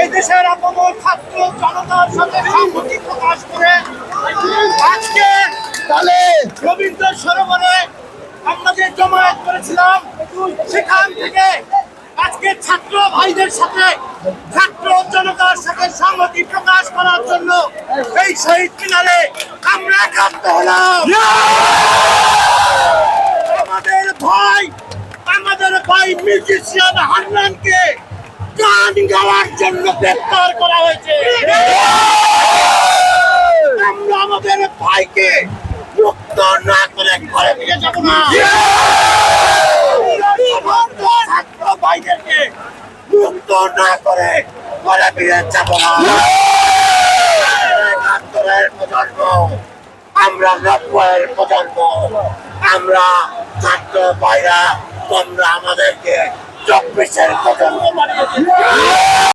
এই দেশের ছাত্র জনতার সাথে সংহতি প্রকাশ করে আজকে তাহলে রবীন্দ্র সরোবরে আমরা যে জমায়েত করেছিলাম। সেখান থেকে আজকে ছাত্র ভাইদের সাথে ছাত্র জনতার সাথে সংহতি প্রকাশ করার জন্য এই শহীদ মিনারে আমরা একাত্ম হলাম। আমাদের ভাই আমাদের ভাই মিউজিশিয়ান হান্নানকে গাওয়ার জন্য গ্রেপ্তার করা হয়েছে। আমরা আমাদের ভাইকে মুক্ত না করে ঘরে ফিরে যাব না। ছাত্র ভাইদেরকে মুক্ত না করে ঘরে ফিরে যাব না। প্রজন্ম, আমরা নব্বইয়ের প্রজন্ম, আমরা ছাত্র ভাইরা, তোমরা আমাদেরকে চব্বিশের প্রজন্ম বানিয়ে দিচ্ছি